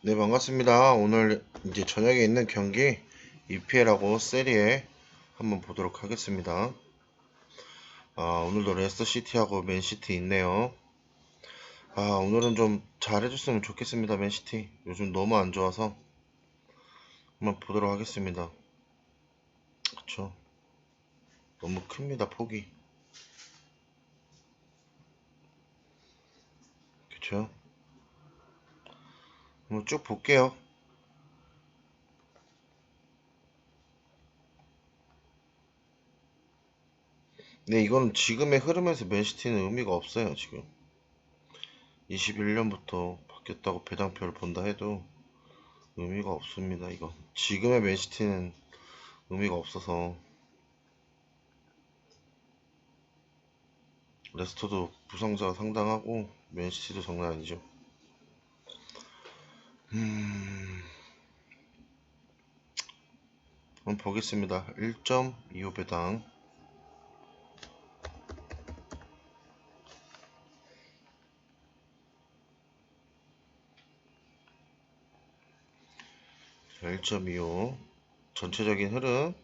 네, 반갑습니다. 오늘 이제 저녁에 있는 경기 EPL하고 세리에 한번 보도록 하겠습니다. 아, 오늘도 레스터 시티하고 맨시티 있네요. 아, 오늘은 좀 잘해줬으면 좋겠습니다, 맨시티. 요즘 너무 안 좋아서 한번 보도록 하겠습니다. 그쵸. 너무 큽니다, 폭이. 그쵸. 한번 쭉 볼게요. 네, 이거는 지금의 흐름에서 맨시티는 의미가 없어요, 지금. 21년부터 바뀌었다고 배당표를 본다 해도 의미가 없습니다, 이건. 지금의 맨시티는 의미가 없어서. 레스터도 부상자가 상당하고, 맨시티도 장난 아니죠. 음, 한번 보겠습니다. 1.25 배당. 자, 1.25 전체적인 흐름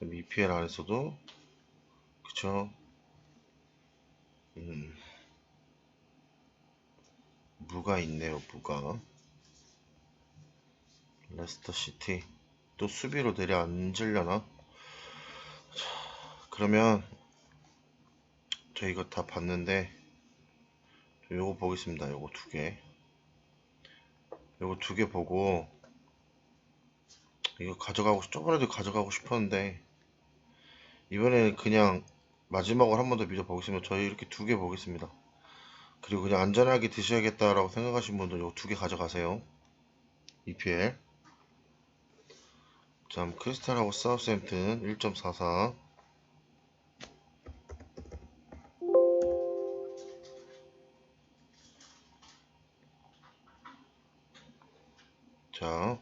EPL 안에서도. 그쵸? 음, 무가 있네요 무가 레스터 시티 또 수비로 내려앉으려나 자, 그러면 저 이거 다 봤는데 저 요거 보겠습니다 요거 두 개 요거 두 개 보고 이거 가져가고 싶- 저번에도 가져가고 싶었는데 이번에는 그냥 마지막으로 한 번더 믿어보겠습니다. 저희 이렇게 두 개 보겠습니다. 그리고 그냥 안전하게 드셔야겠다라고 생각하신 분들 이거 두 개 가져가세요. EPL 자 크리스탈하고 사우스햄튼 1.44 자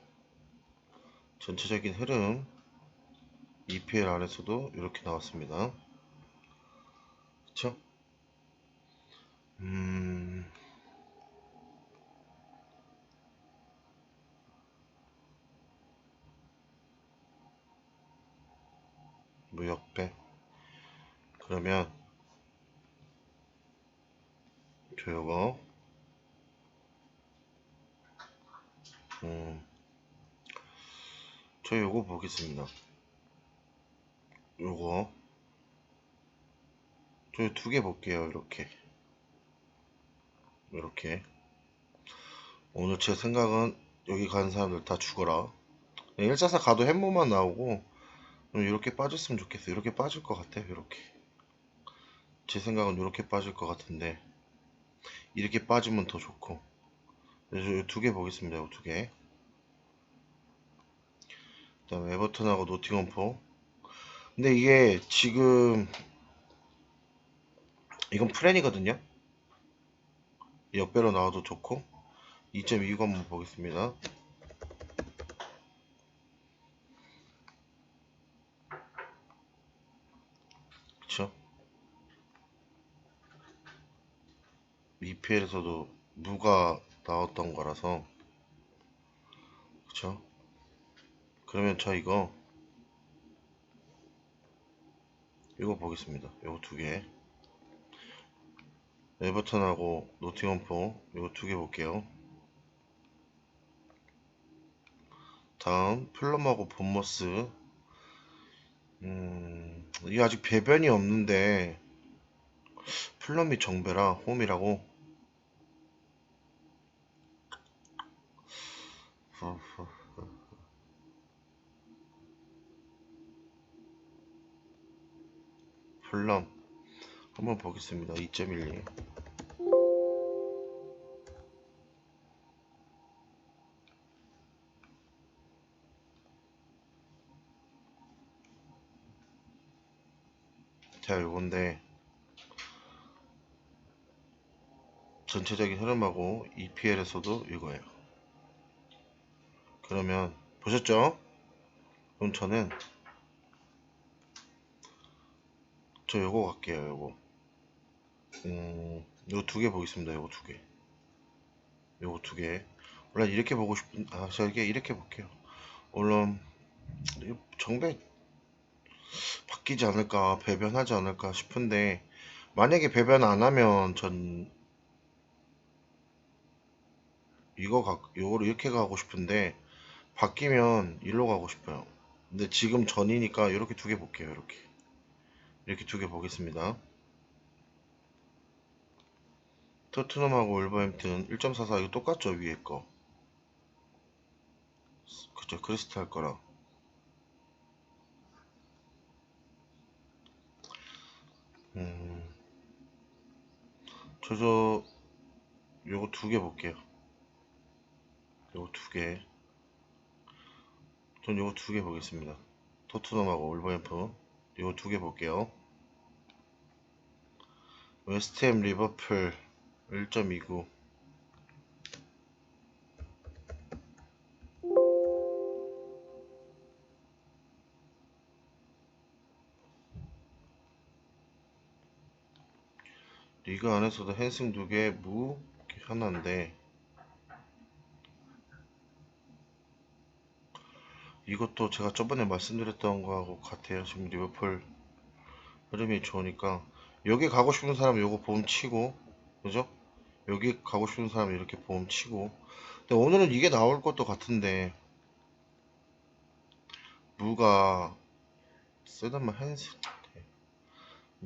전체적인 흐름 EPL 안에서도 이렇게 나왔습니다. 그쵸? 음, 무역배. 그러면, 저 요거, 음, 저 요거 보겠습니다. 요거, 저 두 개 볼게요. 이렇게. 이렇게. 오늘 제 생각은 여기 가는 사람들 다 죽어라. 144 가도 햄모만 나오고 이렇게 빠졌으면 좋겠어요. 이렇게 빠질 것 같아요. 이렇게. 제 생각은 이렇게 빠질 것 같은데 이렇게 빠지면 더 좋고. 그래서 두 개 보겠습니다. 이두 개. 그 다음에 에버턴하고 노팅엄포. 근데 이게 지금 이건 프렌이거든요. 역배로 나와도 좋고 2.29 한번 보겠습니다. 그쵸? EPL에서도 무가 나왔던 거라서 그쵸? 그러면 저 이거 이거 보겠습니다. 이거 두 개. 에버턴하고 노팅엄포 이거 두 개 볼게요. 다음 플럼하고 본머스 음, 이게 아직 배변이 없는데 플럼이 정배라 홈이라고. 플럼 한번 보겠습니다. 2.12 자, 요건데 전체적인 흐름하고 EPL에서도 이거예요. 그러면 보셨죠? 그럼 저는 저 요거 갈게요. 요거. 음, 요거 두 개 보겠습니다. 요거 두 개. 요거 두 개. 원래 이렇게 보고 싶은 아 저게 이렇게 볼게요 물론 정배 바뀌지 않을까 배변하지 않을까 싶은데 만약에 배변 안 하면 전 이거 가 요거를 이렇게 가고 싶은데 바뀌면 일로 가고 싶어요. 근데 지금 전이니까 이렇게 두 개 볼게요 이렇게. 이렇게 두 개 보겠습니다. 토트넘하고 울버햄튼 1.44 이거 똑같죠 위에 거? 그죠 크리스탈 거랑 음. 저저 요거 두 개 볼게요 요거 두개. 전 요거 두 개 보겠습니다. 토트넘하고 울버햄튼 요거 두 개 볼게요. 웨스트햄 리버풀 1.29 리그 안에서도 헨승 두 개, 무 하나인데 이것도 제가 저번에 말씀드렸던 거하고 같아요. 지금 리버풀 흐름이 좋으니까 여기 가고 싶은 사람 요거 보험 치고 그죠? 여기 가고 싶은 사람 이렇게 보험 치고 근데 오늘은 이게 나올 것도 같은데 무가 쓰다만 헨승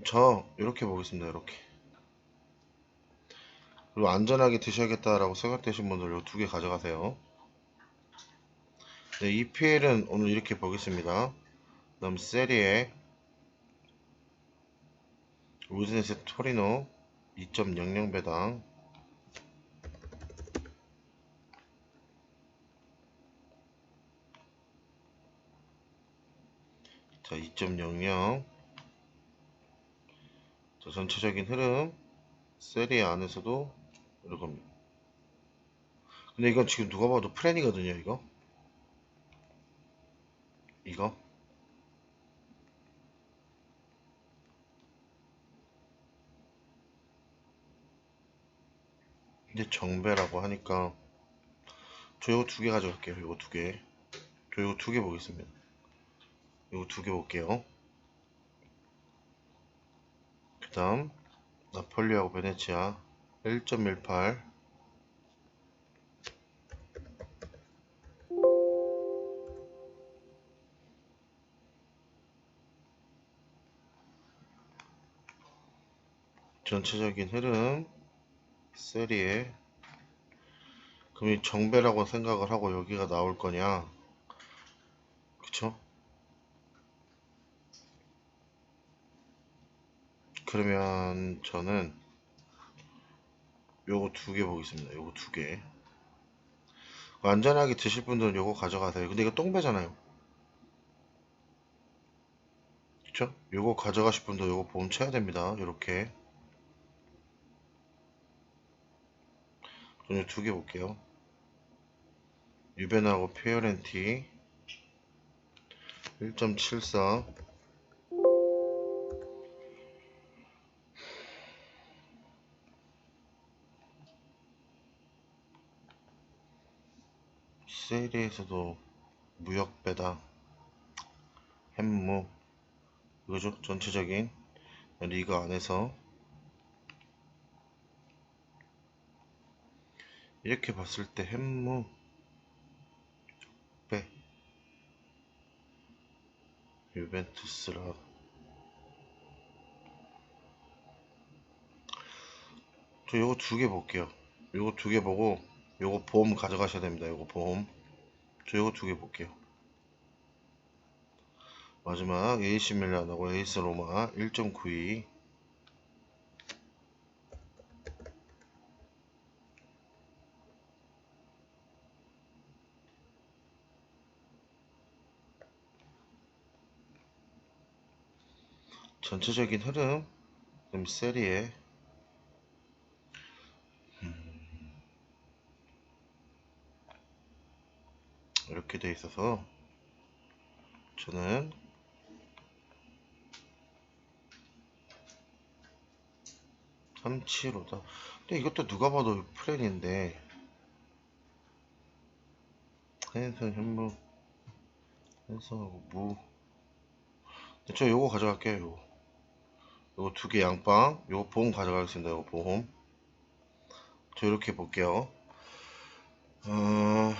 저 이렇게 보겠습니다. 이렇게 그리고 안전하게 드셔야겠다라고 생각되신 분들 요 두 개 가져가세요. 네, EPL은 오늘 이렇게 보겠습니다. 다음 세리에 우즈네스 토리노 2.00 배당. 자, 2.00 자, 전체적인 흐름 세리에 안에서도 이렇게 근데 이건 지금 누가 봐도 프렌이거든요 이거 이거? 근데 정배라고 하니까 저 이거 두 개 가져갈게요. 이거 두개저 이거 두 개 보겠습니다. 이거 두 개 볼게요. 그 다음 나폴리하고 베네치아 1.18 전체적인 흐름 세리에 그럼 이 정배라고 생각을 하고 여기가 나올 거냐. 그쵸? 그러면 저는 요거 두 개 보겠습니다. 요거 두개. 안전하게 드실 분들은 요거 가져가세요. 근데 이거 똥배잖아요. 그쵸? 요거 가져가실 분도 요거 보험 쳐야 됩니다. 요렇게 저는 두개 볼게요. 유벤하고 피어렌티 1.74 세리에서도 무역 배당 햄무 이거죠 전체적인 리그 안에서 이렇게 봤을 때 햄무 빼 유벤투스라. 저 요거 두 개 볼게요. 요거 두 개 보고 요거 보험 가져가셔야 됩니다. 요거 보험. 저 요거 두 개 볼게요. 마지막 AC 밀란하고 에이스 로마 1.92 전체적인 흐름 그럼 세리에 음, 이렇게 돼 있어서 저는 삼치로다 근데 이것도 누가 봐도 플랜인데 한인선 현무 한성하고 무. 네, 저 요거 가져갈게요. 요거. 요거 두 개 양빵. 요거 보험 가져가겠습니다. 요거 보험. 저 이렇게 볼게요. 어,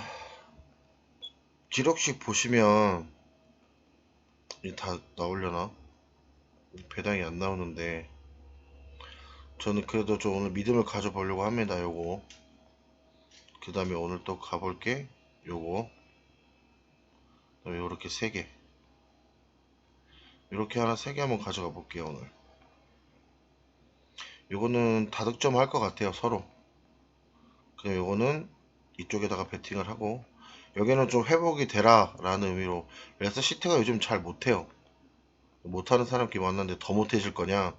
기록식 보시면 이게 다 나오려나? 배당이 안 나오는데 저는 그래도 좀 오늘 믿음을 가져보려고 합니다. 요거. 그 다음에 오늘 또 가볼게. 요거. 요렇게 세 개. 이렇게 하나 세개 한번 가져가 볼게요 오늘. 요거는 다득점 할 것 같아요 서로. 그냥 요거는 이쪽에다가 베팅을 하고 여기는 좀 회복이 되라 라는 의미로 레스 시티가 요즘 잘 못해요. 못하는 사람끼리 만났는데 더 못해질 거냐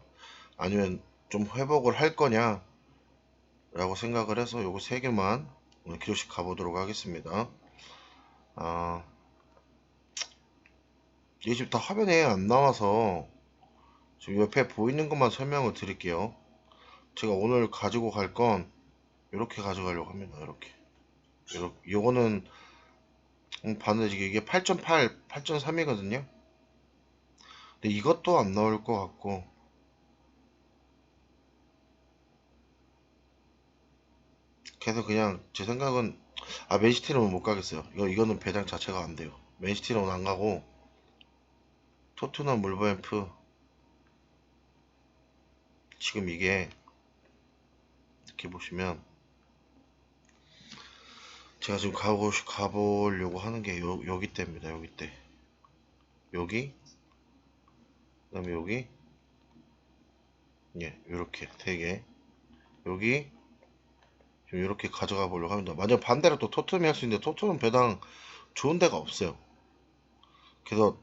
아니면 좀 회복을 할 거냐 라고 생각을 해서 요거 세 개만 오늘 기록식 가보도록 하겠습니다. 아, 이게 지금 다 화면에 안 나와서 지금 옆에 보이는 것만 설명을 드릴게요. 제가 오늘 가지고 갈 건 이렇게 가져가려고 합니다. 이렇게. 요렇게. 요거는 음, 봤는데 이게 8.8, 8.3이거든요. 근데 이것도 안 나올 것 같고 그래서 그냥 제 생각은 아 맨시티는 못 가겠어요. 이거 이거는 배당 자체가 안 돼요. 맨시티는 안 가고 토트넘 물버햄프 지금 이게 이렇게 보시면 제가 지금 가고 가보려고 하는 게 요, 여기 때입니다. 여기 때 여기 그 다음에 여기 예 이렇게 세 개 여기 지금 이렇게 가져가 보려고 합니다. 만약 반대로 또 토트넘이 할 수 있는데 토트넘 배당 좋은 데가 없어요. 그래서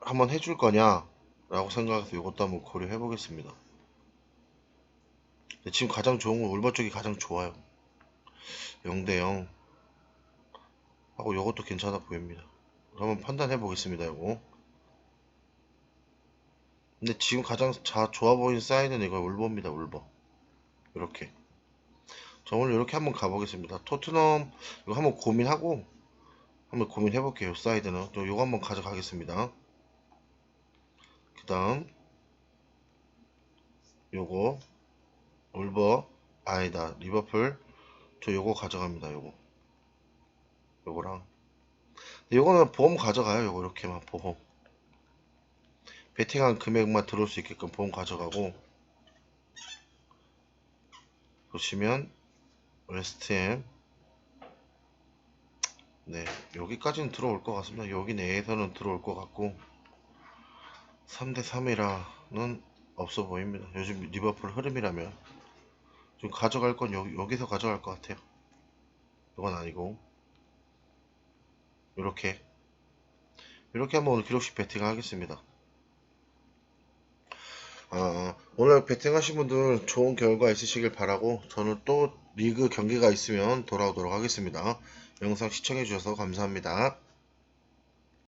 한번 해줄 거냐 라고 생각해서 이것도 한번 고려해 보겠습니다. 지금 가장 좋은 건 울버 쪽이 가장 좋아요. 0대0 하고 이것도 괜찮아 보입니다. 한번 판단해 보겠습니다. 이거. 근데 지금 가장 자, 좋아 보이는 사이드는 이거 울버입니다. 울버. 이렇게. 저 오늘 이렇게 한번 가보겠습니다. 토트넘 이거 한번 고민하고 한번 고민해 볼게요. 사이드는 또 이거 한번 가져가겠습니다. 그 다음 요거 울버 아니다 리버풀 저 요거 가져갑니다. 요거. 요거랑. 요거는 보험 가져가요. 요거 이렇게만 보험. 베팅한 금액만 들어올 수 있게끔 보험 가져가고. 보시면 웨스트햄. 네 여기까지는 들어올 것 같습니다. 여기 내에서는 들어올 것 같고. 3대 3이라는 없어 보입니다. 요즘 리버풀 흐름이라면 좀 가져갈 건 여기, 여기서 가져갈 것 같아요 이건 아니고 이렇게 이렇게 한번 오늘 기록식 배팅을 하겠습니다 아, 오늘 배팅하신 분들 좋은 결과 있으시길 바라고 저는 또 리그 경기가 있으면 돌아오도록 하겠습니다. 영상 시청해주셔서 감사합니다.